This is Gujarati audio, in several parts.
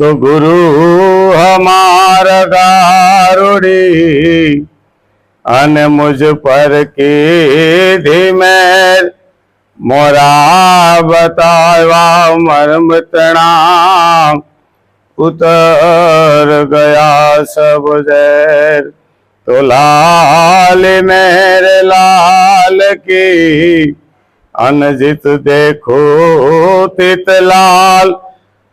तो गुरु हमारा गारुड़ी अन मुझ पर की धीमेर मोरा बतावा मर्म तणाम उतर गया सब जैर तो लाल मेरे लाल की अनजित देखो तित लाल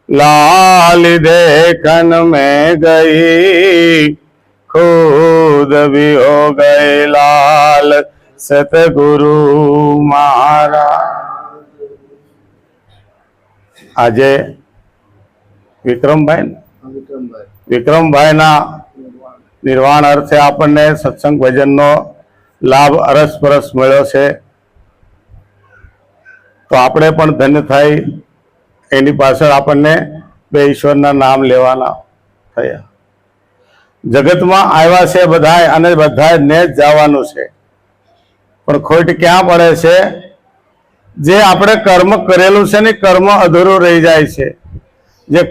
लाल देखन में गई खुद भी हो गए लाल સતગુરુ મહારાજ આજે વિક્રમભાઈ ને? વિક્રમભાઈના નિર્વાણ અર્થે આપણને સત્સંગ ભજનનો લાભ અરસપરસ મળ્યો છે તો આપણે પણ ધન્ય થઈ એની પાછળ આપણને બે ઈશ્વરના નામ લેવાના થયા. જગતમાં આવ્યા છે બધાય અને બધાય ને જ જવાનું છે. પણ ખોટ ક્યાં પડે છે? જે આપણે કર્મ કરેલું છે ને કર્મ અધૂરું રહી જાય છે. જે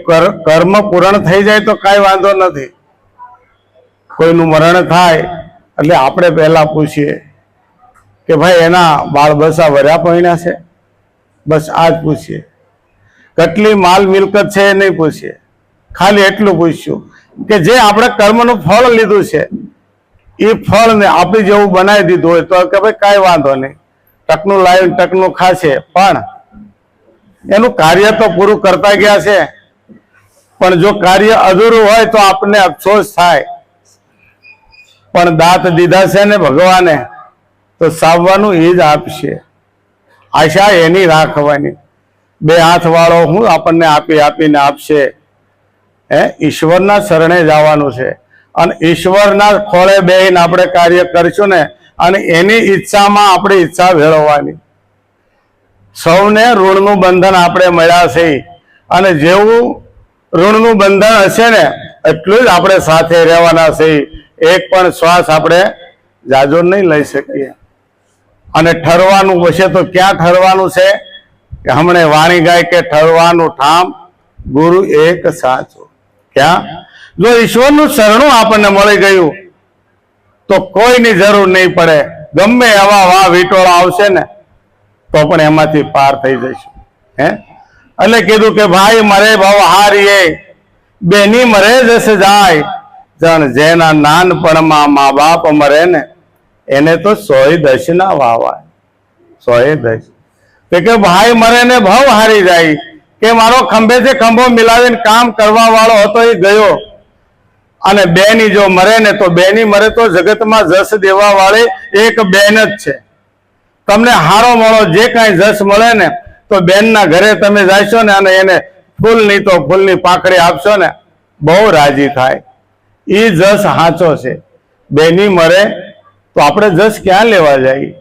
કર્મ પૂર્ણ થઈ જાય તો કાંઈ વાંધો નથી. કોઈનું મરણ થાય એટલે આપણે પહેલાં પૂછીએ કે ભાઈ એના બાળ બસા વર્યા પહેણ્યા છે? બસ આ જ પૂછીએ. કેટલી માલ મિલકત છે એ નહીં પૂછીએ. ખાલી એટલું પૂછ્યું કે જે આપણે કર્મનું ફળ લીધું છે, એ ફળને આપણી જેવું બનાવી દીધું હોય તો કે ભાઈ કાંઈ વાંધો નહીં. ટકનું લાવીને ટકનું ખાશે, પણ એનું કાર્ય તો પૂરું કરતા ગયા છે. પણ જો કાર્ય અધૂરું હોય તો આપણને અફસોસ થાય. પણ દાંત દીધા છે ને ભગવાને, તો સાવવાનું એ જ આપશે. આશા એની રાખવાની. બે હાથ વાળો હું આપણને આપી આપીને આપશે. હે? ઈશ્વરના શરણે જવાનું છે. અને ઈશ્વરના ખોળે બેહીને આપણે કાર્ય કરીશું ને, અને એની ઈચ્છામાં આપણી ઈચ્છા ભેળવવાની. સૌને ઋણનું બંધન આપણે મળ્યા છે. અને જેવું ઋણનું બંધન હશે ને, એટલું જ આપણે સાથે રહેવાના છે. એક પણ શ્વાસ આપણે જાજો નહીં લઈ શકીએ. અને ઠરવાનું હશે તો ક્યાં ઠરવાનું છે? કે હમણે વાણી ગાય કે ઠરવાનું ઠામ, ગુરુ એક સાચો. ક્યાં? જો ઈશ્વરનું શરણું આપણને મળી ગયું, તો કોઈની જરૂર નહીં પડે. ગમે એવા વાહ વિટોળા આવશે ને, તો પણ એમાંથી પાર થઈ જઈશું. હે? એટલે કીધું કે ભાઈ મરે ભાવ હારીએ, બેની મરે જશે જાય. જણ જેના નાનપણમાં મા બાપ મરે ને, એને તો સોય દશ ના વાવાય. સોય દશ કે ભાઈ મરે ને ભાવ હારી જાય. કે મારો ખંભેથી ખંભો મિલાવીને કામ કરવા વાળો હતો એ ગયો. અને બેની જો મરે ને તો બેની મરે તો જગતમાં જસ દેવા વાળી એક બેન જ છે. તમને હારો મળો જે કાંઈ જસ મળે ને, તો બેનના ઘરે તમે જાશો ને અને એને ફૂલની તો ફૂલની પાખડી આપશો ને, બહુ રાજી થાય. એ જસ હાચો છે. બેની મરે તો આપણે જસ ક્યાં લેવા જઈએ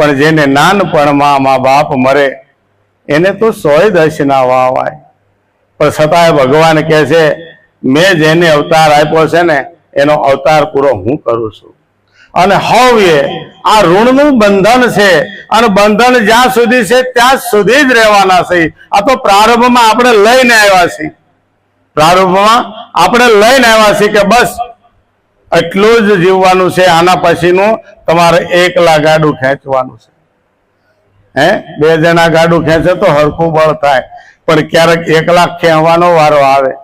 પણ જેને નાનપણમાં મા બાપ મરે, એને તો સોય દશ ના વાવાય. પણ છતાંય ભગવાન કહે છે, મેં જેને અવતાર આપ્યો છે ને, એનો અવતાર પૂરો હું કરું છું. અને હવે આ ઋણનું બંધન છે, અને બંધન જ્યાં સુધી છે, ત્યાં સુધી જ રહેવાના છે. આ તો પ્રારંભમાં આપણે લઈને આવ્યા છીએ. પ્રારંભમાં આપણે લઈને આવ્યા છીએ કે બસ એટલું જ જીવવાનું છે, આના પછીનું તમારે એકલા ગાડું ખેંચવાનું છે. હે? બે જણા ગાડું ખેંચે તો હરખું બળ થાય. પણ ક્યારેક એકલા ખેંચવાનો વારો આવે.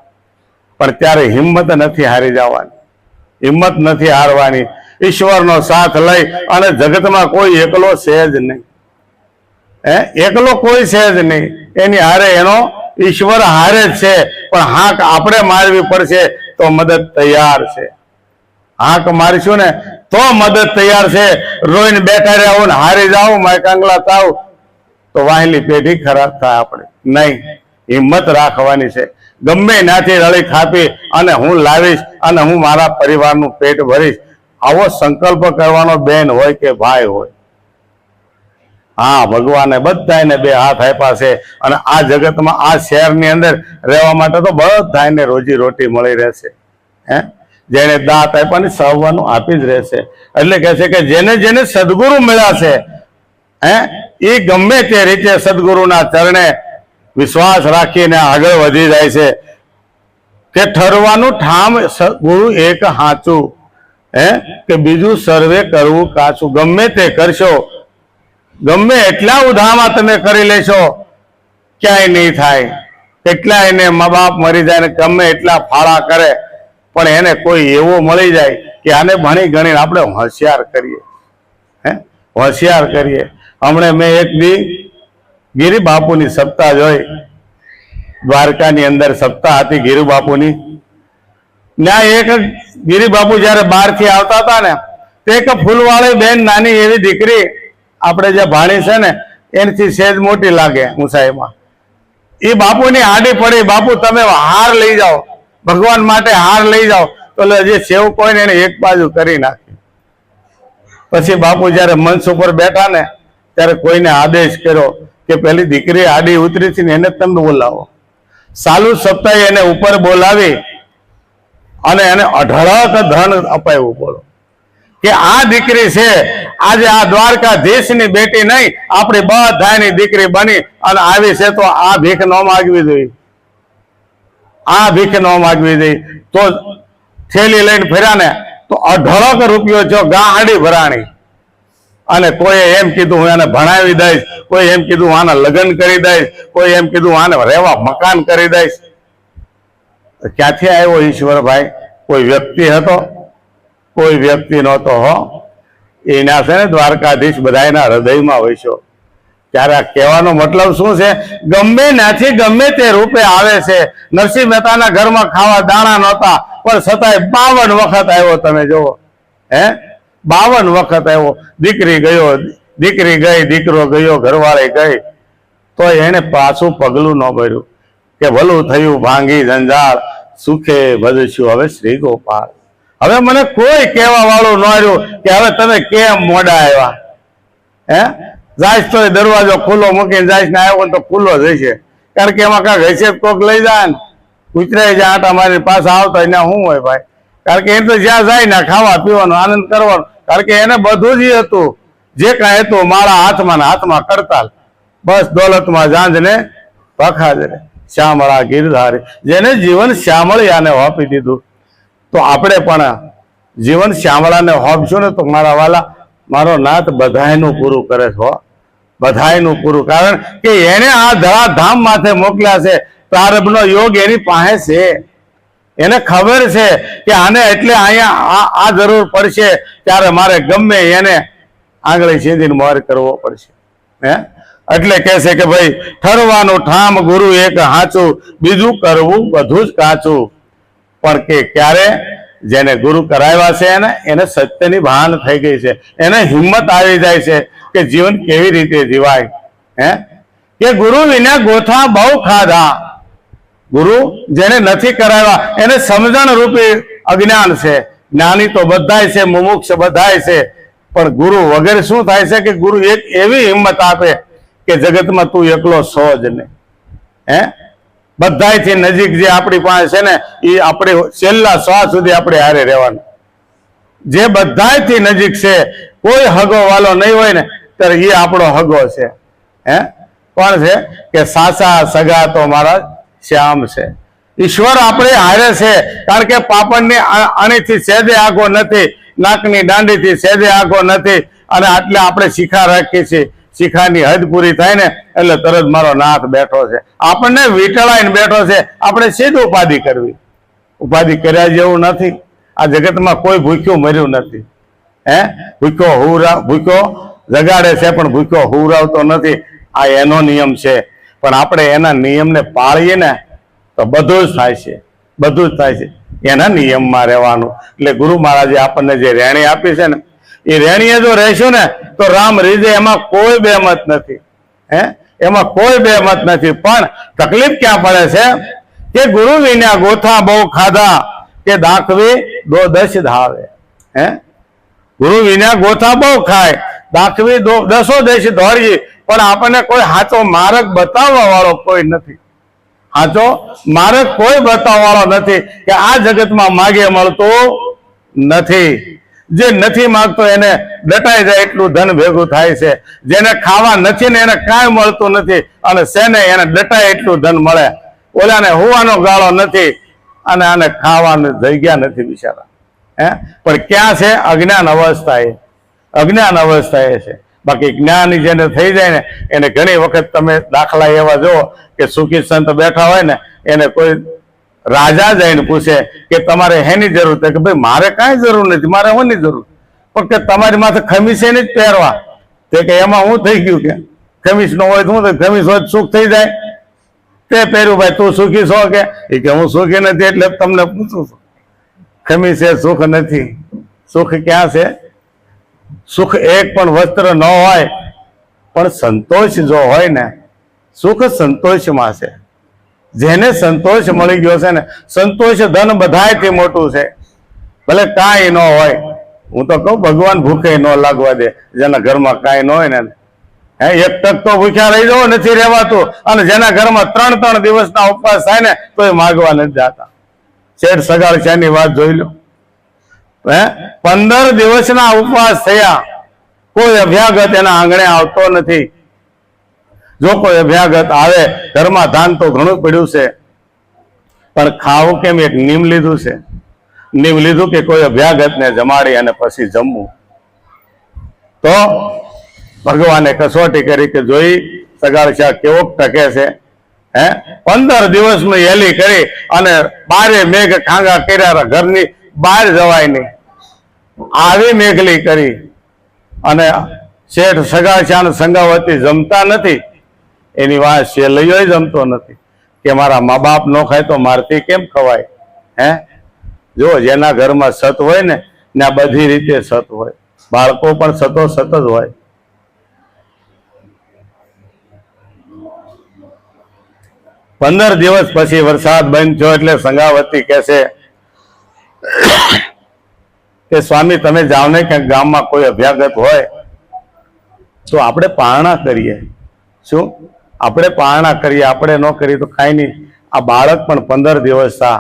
પણ ત્યારે હિંમત નથી હારી જવાની. હિંમત નથી હારવાની. ઈશ્વરનો સાથ લઈ અને જગતમાં કોઈ એકલો છે જ નહીં. હે? એકલો કોઈ છે જ નહીં. એની હારે એનો ઈશ્વર હારે જ છે. પણ હાક આપણે મારવી પડશે તો મદદ તૈયાર છે. હાક મારીશું ને તો મદદ તૈયાર છે. રોઈને બેઠા રહ્યા ને હારી જાવ માયકાંગલા તાવ. તો વાહેલી પેઢી ખરાબ થાય આપણે. નહીં, હિંમત રાખવાની છે. ગમે નાથી રળી ખાપી અને હું લાવીશ અને હું મારા પરિવારનું પેટ ભરીશ. આવો સંકલ્પ કરવાનો બેન હોય કે ભાઈ હોય. હા, ભગવાને બધાને બે હાથ આપ્યા છે અને આ જગતમાં, આ શહેરની અંદર રહેવા માટે તો બધાને રોજી રોટી મળી રહેશે. હે? જેને દાંત આપ્યા ને સહવાનું આપી જ રહેશે. એટલે કહે છે કે જેને જેને સદગુરુ મળ્યા છે, હે, એ ગમે તે રીતે સદગુરુના ચરણે વિશ્વાસ રાખીને આગળ વધી જાય છે. કે ઠરવાનું ઠામ ગુરુ એક હાચું, હે, કે બીજું સર્વે કરવું કાચું. ગમે તે કરશો, ગમે એટલા ઉધામાં તમે કરી લેશો, ક્યાંય નહીં થાય. કેટલા એને મા બાપ મરી જાય ને ગમે એટલા ફાળા કરે. પણ એને કોઈ એવો મળી જાય કે આને ભણી ગણીને આપણે હોશિયાર કરીએ. હે? હોશિયાર કરીએ. હમણે મેં એક દી ગિરી બાપુની સપ્તાહ જોઈ. દ્વારકાની અંદર સપ્તાહ હતી ગિરુ બાપુની. ત્યાં એક ગિરી બાપુ જયારે બહારથી આવતા હતા ને, તે એક ફૂલવાળી બેન નાની એવી દીકરી આપણે જે ભાણી છે ને, એનાથી સેજ મોટી લાગે ઊંચાઈમાં એ બાપુની આડી પડી, બાપુ, તમે હાર લઈ જાઓ. ભગવાન માટે હાર લઈ જાઓ, તો જે સેવક હોય ને એને એક બાજુ કરી નાખી. પછી બાપુ જયારે મંચ ઉપર બેઠા ને, ત્યારે કોઈને આદેશ કર્યો કે પેલી દીકરી આડી ઉતરી છે ને એને તમે બોલાવો. સાલુ સપ્તાહે એને ઉપર બોલાવી અને એને અઢળક ધન અપાયું બોલો. કે આ દીકરી છે, આજે આ દ્વારકાધીશની બેટી નહીં, આપણી બધાની દીકરી બની અને આવી છે તો આ ભીખ ન માગવી જોઈએ. આ ભીખ ન માગવી દઈ તો થેલી લઈને ફર્યા ને, તો અઢળક રૂપિયો જો ગાડી ભરાણી. અને કોઈએ એમ કીધું, હું એને ભણાવી દઈશ. કોઈ એમ કીધું આને લગ્ન કરી દઈશ. કોઈ એમ કીધું આને રહેવા મકાન કરી દઈશ. ક્યાંથી આવ્યો ઈશ્વરભાઈ? કોઈ વ્યક્તિ હતો? કોઈ વ્યક્તિ નહોતો, હો. એના છે ને દ્વારકાધીશ બધાયના હૃદયમાં વસ્યો. ત્યારે કહેવાનો મતલબ શું છે? ગમે નાથી ગમે તે રૂપે આવે છે. નરસિંહ મહેતાના ઘરમાં ખાવા દાણા નહોતા, પણ છતાંય બાવન વખત આવ્યો તમે જુઓ. હે? બાવન વખત આવ્યો. દીકરી ગયો, દીકરી ગઈ, દીકરો ગયો, ઘરવાળી ગઈ. તો એને પાછું પગલું ન ભર્યું. કે ભલું થયું, ભાંગી જંજાળ સુખે ભજશું હવે શ્રી ગોપાલ હવે મને કોઈ કહેવા વાળું ન રહ્યું કે હવે તમે કેમ મોડા આવ્યા? હે? જાઈશ તો દરવાજો ખુલ્લો મૂકીને જાયશ ને આવ્યો તો ખુલ્લો જશે કારણ કે એમાં કાંઈક હશે કોક લઈ જાય ને. કૂતરાઈ જાય, આટા મારી પાસે આવતા એને શું હોય ભાઈ? કારણ કે એ તો જ્યાં જાય ને ખાવા પીવાનો આનંદ કરવાનો. કારણ કે એને બધું જ હતું. જે કાંઈ હતું મારા હાથમાં ને હાથમાં કરતાલ બસ દોલતમાં જાંજ ને પખાજરે શ્યામળા ગીરધારી જેને જીવન શ્યામળિયાને હોપી દીધું. તો આપણે પણ જીવન શ્યામળાને હોપશું ને તો મારા વાલા, મારો નાથ બધાયનું પૂરું કરે છે હો. બધાયનું પૂરું. કારણ કે એને આ ધરાધામ માથે મોકલ્યા છે. પ્રારબ્ધનો યોગ એની પાસે છે. એને ખબર છે કે આને એટલે અહીંયા આ- જરૂર પડશે ત્યારે મારે ગમે એને આંગળી સીંધીને મોર કરવો પડશે. હે? એટલે કહે છે કે ભાઈ, ઠરવાનું ઠામ ગુરુ એક હાચું, બીજું કરવું બધું જ કાચું. પણ કે ક્યારે? જેને ગુરુ કરાવ્યા છે એને એને સત્યની ભાન થઈ ગઈ છે. એને હિંમત આવી જાય છે. કે જીવન કેવી રીતે જીવાય? હે? કે ગુરુ વિના ગોથા બહુ ખાધા. ગુરુ જેને નથી કરાવ્યા, એને સમજણ રૂપી અજ્ઞાન છે. જ્ઞાની તો બધાય છે, મુમુક્ષ બધાય છે. પણ ગુરુ વગેરે શું થાય છે કે ગુરુ એક એવી હિંમત આપે કે જગતમાં તું એકલો છો જ નહીં. હે? બધાયથી નજીક જે આપણી પાસે છે ને એ આપણે છેલ્લા શ્વાસ સુધી આપણે હારે રહેવાનું. જે બધાયથી નજીક છે, કોઈ હગો વાલો નહીં હોય ને ત્યારે એ આપણો હગો છે હે કોણ છે કે સાસા સગા તો મારા શ્યામ છે ઈશ્વર આપણે હારે છે કારણ કે પાપણની અણીથી સેદે આગો નથી, નાકની દાંડીથી સેદે આગો નથી, અને આટલે આપણે શિખા રાખીએ છીએ શિખાની હદ પૂરી થાય ને, એટલે તરત મારો નાથ બેઠો છે. આપણને વીંટળાઈને બેઠો છે. આપણે સીધું ઉપાધિ કરવી? ઉપાધિ કર્યા જેવું નથી. આ જગતમાં કોઈ ભૂખ્યું મર્યું નથી. હે? ભૂખ્યો હું ભૂખ્યો જગાડે છે, પણ ભૂખ્યો હુરાવતો નથી. આ એનો નિયમ છે. પણ આપણે એના નિયમને પાળીએ ને, તો બધું જ થાય છે. બધું જ થાય છે. એના નિયમમાં રહેવાનું. એટલે ગુરુ મહારાજે આપણને જે રેણી આપી છે ને, એ રેણીએ જો રહેશું ને, તો રામ રીજે એમાં કોઈ બેમત નથી. હે? એમાં કોઈ બેમત નથી. પણ તકલીફ ક્યાં પડે છે? કે ગુરુ વિના ગોથા બહુ ખાધા, કે દાખવી દો દશ ધાવે હે? ગુરુ વિના ગોથા બહુ ખાય. દાખવી દસો દેશ દોડીએ પણ આપણને કોઈ સાચો માર્ગ બતાવવા વાળો કોઈ નથી. સાચો માર્ગ કોઈ બતાવવા વાળો નથી કે આ જગતમાં માગે મળતું નથી. જે નથી માંગતો એને ડટાઈ જાય એટલું ધન ભેગું થાય છે. જેને ખાવા નથી ને એને કાંઈ મળતું નથી અને શેને એને દટાય એટલું ધન મળે. ઓલાને હોવાનો ગાળો નથી અને આને ખાવાની જગ્યા નથી બિચારા. હે? પણ ક્યાં છે? અજ્ઞાન અવસ્થા એ અજ્ઞાન અવસ્થા એ છે. બાકી જ્ઞાન જેને થઈ જાય ને, એને ઘણી વખત તમે દાખલા એવા જુઓ કે સુખી સંત બેઠા હોય ને, એને કોઈ રાજા જઈને પૂછે કે તમારે હેની જરૂર છે? કે ભાઈ, મારે કાંઈ જરૂર નથી, મારે હોની જરૂર. પણ કે તમારી માથે ખમીસ એને જ પહેરવા. તે કે એમાં હું થઈ ગયું કે? ખમીસ નો હોય તો થાય? ખમીસ હોય સુખ થઈ જાય. તે પહેર્યું, ભાઈ, તું સુખી છો કે? એ કે હું સુખી નથી, એટલે તમને પૂછું છું. ખમીસ સુખ નથી. સુખ ક્યાં છે? સુખ એક પણ વસ્ત્ર ન હોય, પણ સંતોષ જો હોય ને, સુખ સંતોષમાં છે. જેને સંતોષ મળી ગયો છે ને, સંતોષ ધન બધાયથી મોટું છે. ભલે કાંઈ ન હોય, હું તો કહું ભગવાન ભૂખે ન લાગવા દે, જેના ઘરમાં કાંઈ ન હોય ને. હે, એક તક તો ભૂખ્યા રહી જવો, નથી રહેવાતું, અને જેના ઘરમાં ત્રણ ત્રણ દિવસના ઉપવાસ થાય ને તો એ માગવા નથી જતા. શેઠ સગાળ એની વાત જોઈ લો? હે? પંદર દિવસના ઉપવાસ થયા. કોઈ અભ્યાગત એના આંગણે આવતો નથી. જો કોઈ અભ્યાગત આવે, ઘરમાં ધાન તો ઘણું પડ્યું છે. પણ ખાવું કેમ એક નીમ લીધું છે? નીમ લીધું કે કોઈ અભ્યાગતને જમાડી અને પછી જમવું? તો ભગવાને કસોટી કરી કે જોઈ, સગાળ શાહ કેવો ટકે છે? હે? પંદર દિવસનું હેલી કરી અને બારે મેઘ ખાંગા કર્યા, ઘરની બહાર જવાય નહીં. આવી મેઘલી કરી અને શેઠ સગાશાન સંગાવતી જમતા નથી. એની વાત શેલૈયો જમતો નથી. કે મારા મા બાપ નો ખાય તો મારથી કેમ ખવાય? હે? જો જેના ઘરમાં સત હોય ને ને બધી રીતે સત હોય. બાળકો પણ સતો સત જ હોય. પંદર દિવસ પછી વરસાદ બંધ થયો એટલે સંગાવતી કહે છે કે સ્વામી, તમે જાઓ ને ક્યાંક ગામમાં કોઈ અભ્યાગત હોય, તો આપણે પારણા કરીએ. શું? આપણે પારણા કરીએ, આપણે ન કરીએ તો કાંઈ નહીં. આ બાળક પણ પંદર દિવસ થા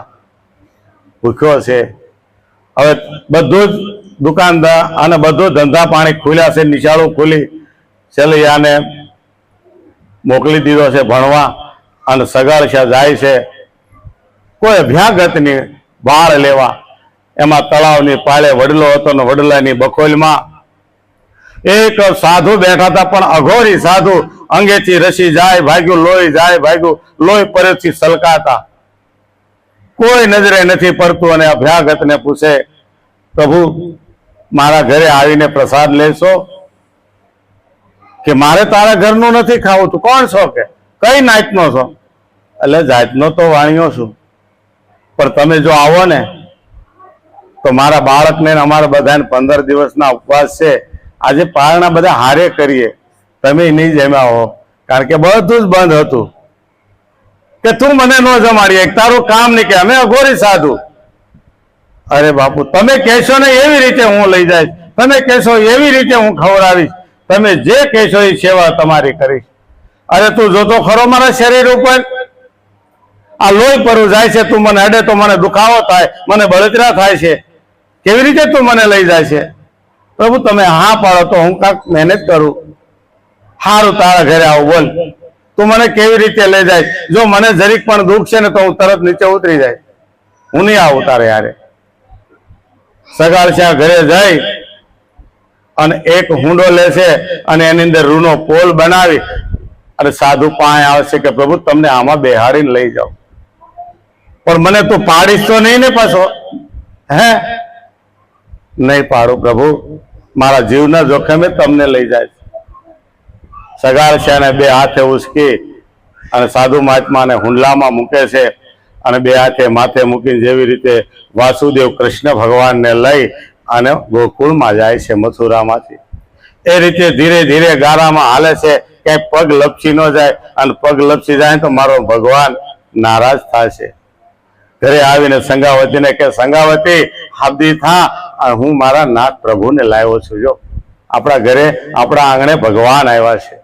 ભૂખ્યો છે. હવે બધું જ દુકાનદાર અને બધું ધંધા પાણી ખુલ્યા છે, નિશાળો ખુલી. છેલ્લે મોકલી દીધો છે ભણવા અને સગાડશા જાય છે. કોઈ અભ્યાગતની બાળ લેવા એમાં તળાવની પાળે વડલો હતો ને વડલાની બખોલમાં. એક સાધુ બેઠા હતા, પણ અઘોરી સાધુ અંગેથી રસી જાય, ભાગ્યું લોહી જાય, ભાગ્યું લોહી પરેથી સલકાતા. કોઈ નજરે નથી પડતું અને અભ્યાગતને પૂછે, પ્રભુ, મારા ઘરે આવીને પ્રસાદ લેશો? કે મારે તારા ઘરનું નથી ખાવું? તું કોણ છો કે? કઈ નાતનો છો? એટલે જાતનો તો વાણ્યો છું. પણ તમે જો આવો ને તો મારા બાળકને અમારા બધાને પંદર દિવસના ઉપવાસ છે. આજે પારણા બધા હારે કરીએ. તમે નહીં જમ્યા હો. કારણ કે બધું જ બંધ હતું. કે તું મને ન જમાડી. એક તારું કામ નહીં કે અમે અઘોરી સાધુ. અરે બાપુ, તમે કહેશો ને એવી રીતે હું લઈ જઈશ. તમે કહેશો એવી રીતે હું ખવડાવીશ. તમે જે કહેશો એ સેવા તમારી કરીશ. અરે તું જોતો ખરો મારા શરીર ઉપર? આ લોહી પરું જાય છે, તું મને અડે તો મને દુખાવો થાય, મને બળતરા થાય છે. કેવી રીતે તું મને લઈ જાય છે પ્રભુ, તમે હા પાડો તો હું કાંક મહેનત કરું. સારું તારા ઘરે આવું, બોલ. તું મને કેવી રીતે લઈ જાય? જો મને જરીક પણ દુઃખ છે ને તો હું તરત નીચે ઉતરી જાય. હું નહીં આવું તારે યારે સગાળ ઘરે જઈ અને એક હુંડો લેશે અને એની અંદર રૂનો પોલ બનાવી. અને સાધુ પાસે આવશે કે પ્રભુ, તમને આમાં બેહાડીને લઈ જાઓ. પણ મને તું પાડીશ તો નહીં ને પાછો. હે? નહીં પાડું પ્રભુ. મારા જીવના જોખમે તમને લઈ જાય સગાર છે અને બે હાથે ઉસકી અને સાધુ મહાત્માને હુંડલામાં મૂકે છે અને બે હાથે માથે મૂકીને જેવી રીતે વાસુદેવ કૃષ્ણ ભગવાનને લઈ અને ગોકુળમાં જાય છે મથુરામાંથી. એ રીતે ધીરે ધીરે ગારામાં હાલે છે. ક્યાંય પગ લપસી ન જાય અને પગ લપસી જાય તો મારો ભગવાન નારાજ થશે ઘરે આવીને સંગાવતીને કે, સંગાવતી હાબદી થા. હું મારા નાથ પ્રભુને લાવ્યો છું, જો. આપણા ઘરે આપણા આંગણે ભગવાન આવ્યા છે.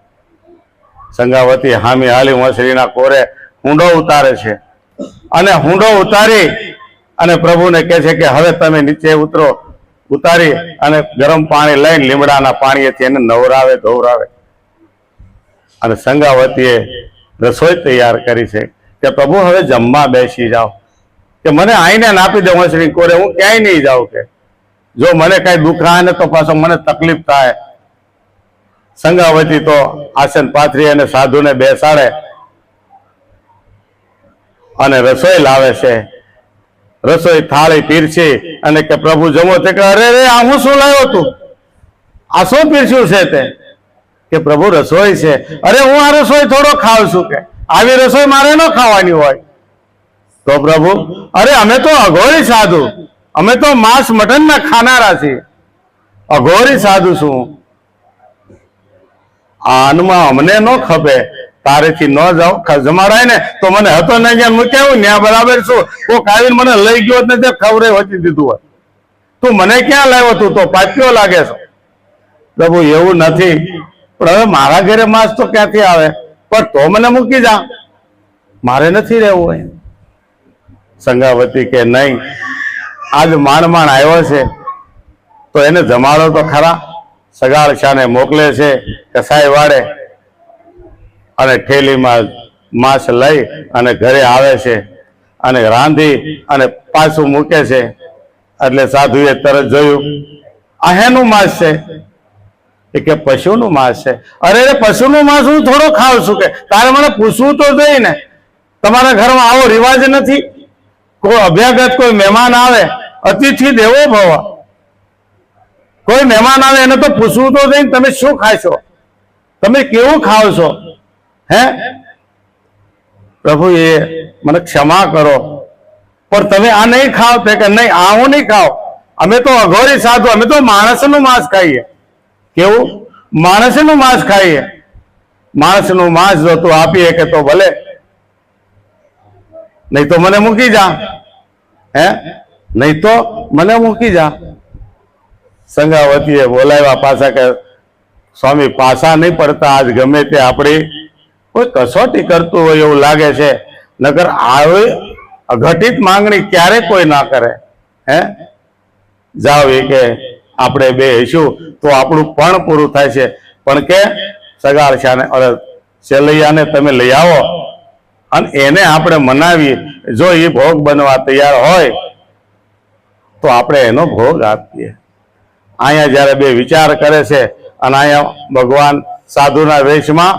સંગાવતી હામી હાલી મસરીના કોરે હુંડો ઉતારે છે. અને હુંડો ઉતારી અને પ્રભુને કહે છે કે, હવે તમે નીચે ઉતરો. ઉતારી અને ગરમ પાણી લઈને લીમડાના પાણીએથી એને નવરાવે, ધોવરાવે. અને સંગાવતીએ રસોઈ તૈયાર કરી છે કે, પ્રભુ, હવે જમવા બેસી જાઓ. કે મને આઈને આપી દે વંશડી કોરે, હું ક્યાંય નહીં જાઉં કે. જો મને કઈ દુઃખ આવે ને તો પાછો મને તકલીફ થાય. સંગાવતી તો આસન પાથરી અને સાધુને બેસાડે. અને રસોઈ લાવે છે. રસોઈ થાળી પીરસી અને કે પ્રભુ જમો તે કે અરે રે આ હું શું લાવ્યો તું? આ શું પીરસ્યું છે તે? કે પ્રભુ રસોઈ છે. અરે, હું આ રસોઈ થોડો ખાઉં છું કે. આવી રસોઈ મારે ન ખાવાની હોય. તો પ્રભુ, અરે અમે તો અઘોરી સાધુ. અમે તો માંસ મટન ના ખાનારા છીએ. અઘોરી સાધુ છું. આનમાં અમને ન ખપે. તારેથી ન જાઉં. જમાડાય ને, તો મને હતો ને જ્યાં મૂક્યા ને ત્યાં બરાબર છું. કોક આવીને મને લઈ ગયો જ તે ખબર વચી દીધું હોય. તું મને ક્યાં લાવ્યો તું? તો પાછો લાગે છે. પ્રભુ, એવું નથી. પણ હવે મારા ઘરે માંસ તો ક્યાંથી આવે? પણ તો મને મૂકી જા. મારે નથી રહેવું હોય સંગાવતી કે નહીં, આજ માંડ માંડ આવ્યો છે, તો એને જમાડો તો ખરા, સગાળ શાને મોકલે છે, કસાઈ વાળે, અને ઠેલીમાં માંસ લઈ અને ઘરે આવે છે, અને રાંધી અને પાછું મૂકે છે, એટલે સાધુએ તરત જોયું, આ હેનું માંસ છે? એ કે, પશુનું માંસ છે. અરે, પશુનું માંસ હું થોડો ખાઉં છું કે, તારે મને પૂછવું તો જોઈએ ને, તમારા ઘરમાં આવો રિવાજ નથી? કોઈ અભ્યાગત કોઈ મહેમાન આવે, અતિથિ દેવો ભવ. કોઈ મહેમાન આવે એને તો પૂછવું તો નહીં, તમે શું ખાશો તમે કેવું ખાવ છો? હે? પ્રભુ એ મને ક્ષમા કરો. પણ તમે આ નહીં ખાવ, તે કે નહીં, આ હું નહીં ખાવ. અમે તો અઘોરી સાધુ, અમે તો માણસનું માંસ ખાઈએ. કેવું? માણસનું માંસ ખાઈએ. માણસનું માંસ જો તું આપીએ કે તો ભલે. નહીં તો મને મૂકી જા. હે? નહીં તો મને મૂકી જા. સંગાવતીએ બોલાવ્યા પાછા કે, સ્વામી, પાછા નહીં પડતા. આજ ગમે તે આપણી કોઈ કસોટી કરતું હોય એવું લાગે છે. નગર આવી અઘટિત માંગણી ક્યારે કોઈ ના કરે. હે? જાઓ એ કે, આપણે બે હશું તો આપણું પણ પૂરું થાય છે. પણ કે, સગાર શાને, અરે સેલૈયાને તમે લઈ આવો. અને એને આપણે મનાવીએ. જો એ ભોગ બનવા તૈયાર હોય, તો આપણે એનો ભોગ આપીએ. અહીંયા જ્યારે બે વિચાર કરે છે અને અહીંયા ભગવાન સાધુના વેશમાં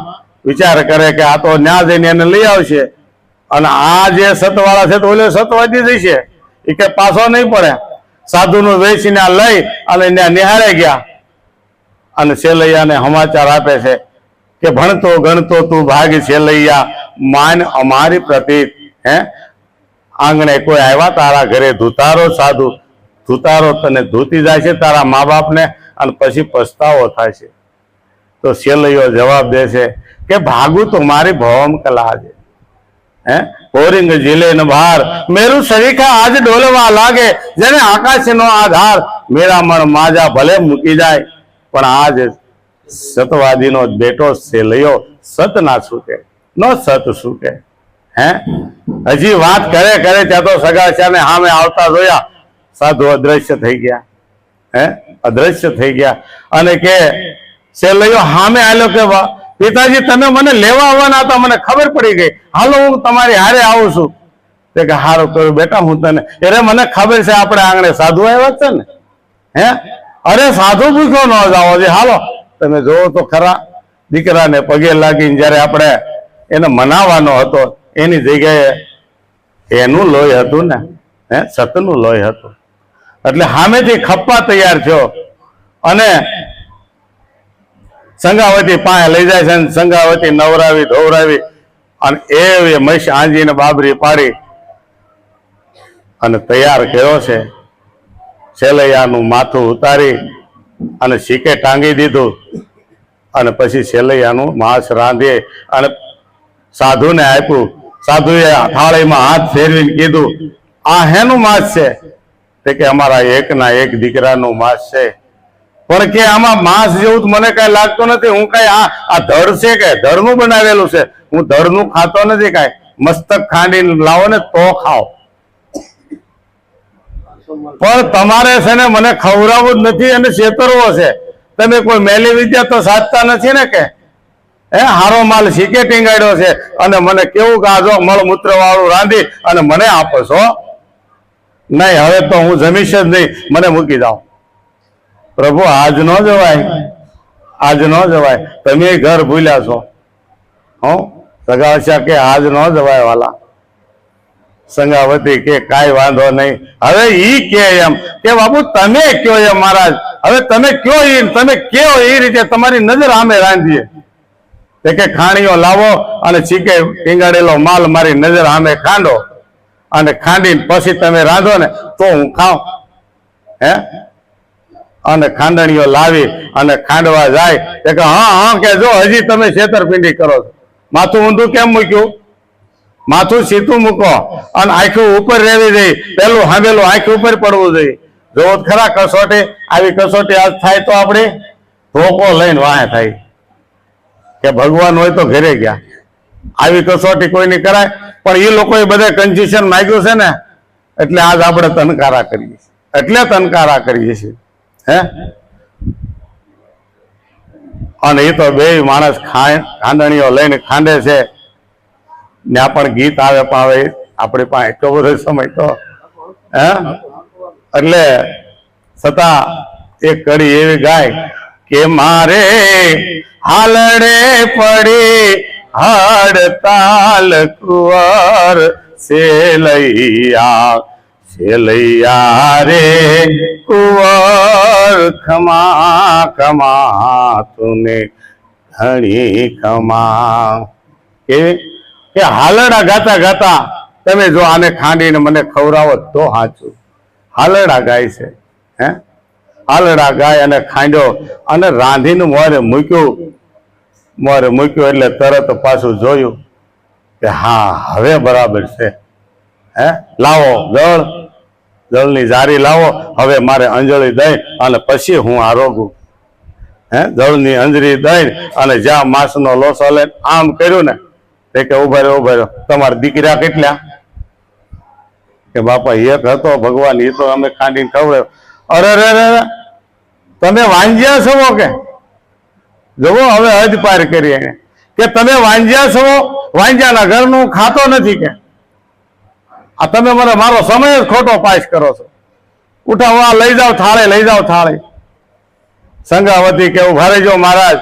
વિચાર કરે કે આ તો ન્યા જઈને એને લઈ આવશે. અને આ જે સતવાળા છે તો ઓલે સતવાજી જશે એ કે પાછો નહીં પડે. સાધુનું વેશ ત્યાં લઈ અને ત્યાં નિહાળે ગયા. અને સેલૈયાને સમાચાર આપે છે કે ભણતો ગણતો તું ભાગ છેલૈયા માન અમારી પ્રતીત. હે? આંગણે કોઈ આવ્યા, તારા ઘરે ધૂતારો સાધુ. ધૂતારો તને ધૂતી જાય છે તારા મા બાપને અને પછી પસ્તાવો થાય છે. તો શેલૈયો જવાબ દે છે કે ભાગું તો મારી ભવમ કલા છે. હે? ઓરિંગ જીલે બહાર. મેરું શરીખા આજ ડોલવા લાગે. જેને આકાશનો આધાર. મેરા મણ માજા ભલે મૂકી જાય. પણ આજ સતવાદીનો બેટો શેલૈયો સત ના છૂટે. નો સત છૂટે. હે? હજી વાત કરે કરે ત્યાં તો સગા છે ને સામે આવતા જોયા. સાધુ અદ્રશ્ય થઈ ગયા. હે? અદ્રશ્ય થઈ ગયા. અને કે સેલૈયો સામે આવ્યો કે "વાહ, પિતાજી તમે મને લેવા આવવાના હતા મને ખબર પડી ગઈ. હાલો હું તમારી હારે આવું છું. તે કે હારો કર્યું બેટા હું તને અરે મને ખબર છે આપણે આંગણે સાધુ આવ્યા છે ને. હે? અરે સાધુ ભૂખ્યો ન જાઓ જે હાલો. તમે જોવો તો ખરા. દીકરાને પગે લાગીને જ્યારે આપણે એને મનાવવાનો હતો એની જગ્યાએ એનું લોહી હતું ને, હે, સતનું લોહી હતું. એટલે સામેથી ખપ્પા તૈયાર થયો અને સંગાવતી પાસે લઈ જાય છે સંગાવતી નવરાવી, ધોવરાવી અને એ મહીશ આંજીને બાબરી પાડી અને તૈયાર કર્યો છે. શેલૈયાનું માથું ઉતારી અને શીકે ટાંગી દીધું અને પછી શેલૈયાનું માંસ રાંધી અને સાધુને આપ્યું. સાધુએ થાળીમાં હાથ ફેરવીને કીધું, આ હેનું માંસ છે? તે કે, અમારા એકના એક દીકરાનું માંસ છે. પણ કે, આમાં માંસ જેવું મને કઈ લાગતું નથી. હું કઈ આ આ ધડ છે કે? ધડનું બનાવેલું છે. હું ધડનું ખાતો નથી કઈ. મસ્તક ખાંડીને લાવો ને તો ખાઓ. પણ તમારે છે ને, મને ખવડાવવું જ નથી અને છેતરવો છે. તમે કોઈ મેલી વિદ્યા તો સાધતા નથી ને કે? હે, હારો માલ શીકે ટીંગાડ્યો છે. અને મને કેવું કાજો મળમૂત્ર વાળું રાંધી અને મને આપો છો. નહીં, હવે તો હું જમીશ જ નહીં. મને મૂકી જાઓ. પ્રભુ, આજ ન જવાય. આજ ન જવાય. તમે ઘર ભૂલ્યા છો. હો, સગાવશા કે આજ ન જવાય વાલા. સંગાવતી કે કાંઈ વાંધો નહીં. હવે ઈ કે એમ કે બાપુ, તમે કયો એમ, મહારાજ? હવે તમે કયો ઈ, તમે કયો એ રીતે તમારી નજર આમે રાંધીએ? તે કે ખાણીઓ લાવો અને ચીકે પીંગાડેલો માલ મારી નજર આમે ખાંડો. અને ખાંડીને પછી તમે રાંધો ને તો હું ખાઉં. હે? અને ખાંડણીઓ લાવી અને ખાંડવા જાય. તે કે હા હા, કે જો, હજી તમે છેતરપિંડી કરો છો. માથું ઊંધું કેમ મૂક્યું? માથું સીધું મૂકો અને આખું ઉપર રહેવી જોઈએ. પેલું હામેલું આંખ ઉપર પડવું જોઈએ. જો ખરા કસોટી, આવી કસોટી આજ થાય તો આપણે ધોકો લઈને વાહે થાય. કે ભગવાન હોય તો ઘરે ગયા. આવી કસોટી કોઈને કરાય, પણ એ લોકોએ બધે કન્ફ્યુઝન માગ્યું છે ને, એટલે આજ આપણે તનકારા કરીએ એટલે તનકારા કરીએ છીએ. હે? અને એ તો બે માણસ ખાંડણીઓ લઈને ખાંડે છે. ત્યાં પણ ગીત આવે, પણ હવે આપણી પાસે એટલો બધો સમય તો, હે? એટલે છતાં એક કડી એવી ગાય કે મારે હાલડે પડે હડતાલ કુંવર સેલૈયા સેલૈયા રે કુંવર, ખમા ખમા, તુને ઘણી ખમા. કેવી કે હાલડા ગાતા ગાતા તમે જો આને ખાંડીને મને ખવડાવો તો સાચું હાલડા ગાય છે, હે? હાલડા ગાય અને ખાંડ્યો અને રાંધીને મોરે મૂક્યું મોરે મૂક્યું એટલે તરત પાછું જોયું કે હા હવે બરાબર છે. હે? લાવો જળ જળની જારી લાવો. હવે મારે અંજળી દઈ અને પછી હું આરોગું હે? જળની અંજળી દઈ અને જ્યાં માસનો લોસો લે આમ કર્યું ને તે કે ઊભા રહ્યો ઊભા રહ્યો તમારા દીકરા કેટલા? કે બાપા એક હતો ભગવાન એ તો અમે ખાંડીને ખવડાવ્યો. અરે રે રે, તમે વાંજ્યા છો કે? જુઓ, હવે હદ પાર કરી એને કે તમે વાંજ્યા છો, વાંજ્યાના ઘરનું ખાતો નથી કે. આ તમે મને મારો સમય જ ખોટો પાસ કરો છો. ઉઠાવો, આ લઈ જાઓ, થાળે, લઈ જાઓ, થાળે. સંગાવતી કે ઊભા રહેજો મહારાજ.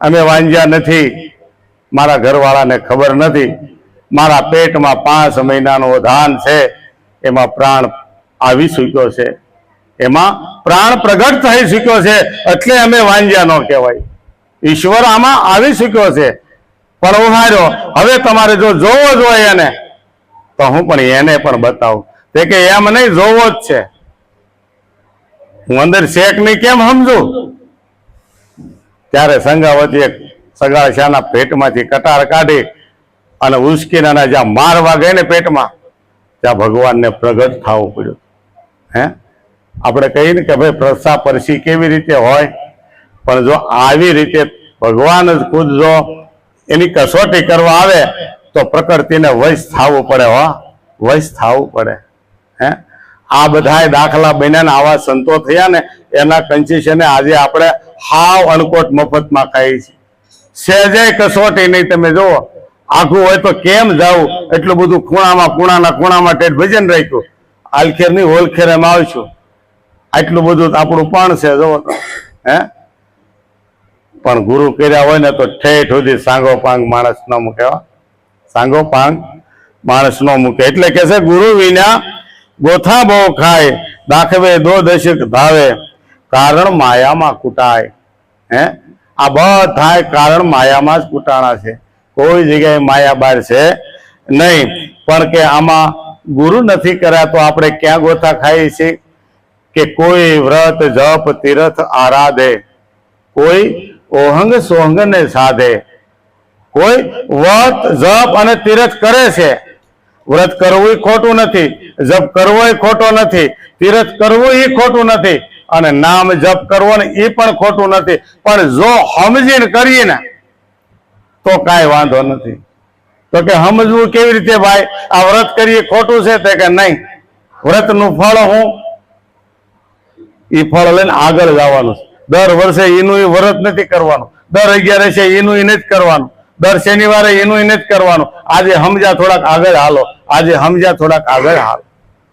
અમે વાંજ્યા નથી. મારા ઘરવાળાને ખબર નથી. મારા પેટમાં પાંચ મહિનાનો ધાન છે. એમાં પ્રાણ આવી ચૂક્યો છે. એમાં પ્રાણ પ્રગટ થઈ શક્યો છે એટલે અમે વાંજ્યા ન કહેવાય. ઈશ્વર આમાં આવી શક્યો છે. પણ ઉહાર્યો, હવે તમારે જો જોવો જ હોય એને, તો હું પણ એને પણ બતાવું. તે કે એમ નહીં, જોવો જ છે. હું અંદર શેખ નહીં કેમ સમજુ? ત્યારે સંગાવતી એક સગાશાના પેટમાંથી કટાર કાઢી અને ઉશ્કીને જ્યાં મારવા ગઈ ને પેટમાં, ત્યાં ભગવાનને પ્રગટ થવું પડ્યું. હે? આપણે કહીએ ને કે ભાઈ પ્રસા પરસી કેવી રીતે હોય? પણ જો આવી રીતે ભગવાન જ ખુદ જો એની કસોટી કરવા આવે, તો પ્રકૃતિને વશ થવું પડે હો. વશ થવું પડે. હે? આ બધા દાખલા બન્યા આવા સંતો થયા ને, એના કન્સેશને આજે આપણે હાવ અણકોટ મફતમાં ખાઈ છે. સહેજે કસોટી નહીં, તમે જુઓ. આખું હોય તો કેમ જાવું એટલું બધું ખૂણામાં, ખૂણાના ખૂણામાં ટેટ ભજન રાખ્યું. આલખેરની હોલખેર એમ આવશું. આટલું બધું આપણું પણ છે, જો. હે? પણ ગુરુ કર્યા હોય ને તો ઠેઠ સુધી સાંગો પાંગ માણસ ન મૂકે સાંગો પાંગ માણસ ન મૂકે. એટલે કે છે, ગુરુ વિના ગોથા બહુ ખાય, દાખવે દો દશક ધાવે, કારણ માયામાં કૂટાય. હે? આ બધાય કારણ માયામાં જ કૂટાણા છે. કોઈ જગ્યાએ માયા બાર છે નહીં. પણ કે આમાં ગુરુ નથી કર્યા તો આપણે ક્યાં ગોથા ખાઈએ છીએ? કે કોઈ વ્રત જપ તીર્થ આરાધે, કોઈ ઓહંગ સોહંગ ને સાધે, કોઈ વ્રત જપ અને તીરથ કરે છે. વ્રત કરવું ખોટું નથી, જપ કરવો એ ખોટો નથી, તીરથ કરવું એ ખોટું નથી અને નામ જપ કરવો ને એ પણ ખોટું નથી. પણ જો સમજીને કરીએ ને, તો કાંઈ વાંધો નથી. તો કે સમજવું કેવી રીતે ભાઈ? આ વ્રત કરીએ ખોટું છે તે કે નહીં? વ્રતનું ફળ હું એ ફળ લઈને આગળ જવાનું છે. દર વર્ષે એનું એ વ્રત નથી કરવાનું. દર અગિયારસે એનું એને જ કરવાનું. દર શનિવારે એનું એને જ કરવાનું. આજે સમજ્યા થોડાક આગળ હાલો. આજે સમજ્યા થોડાક આગળ હાલો.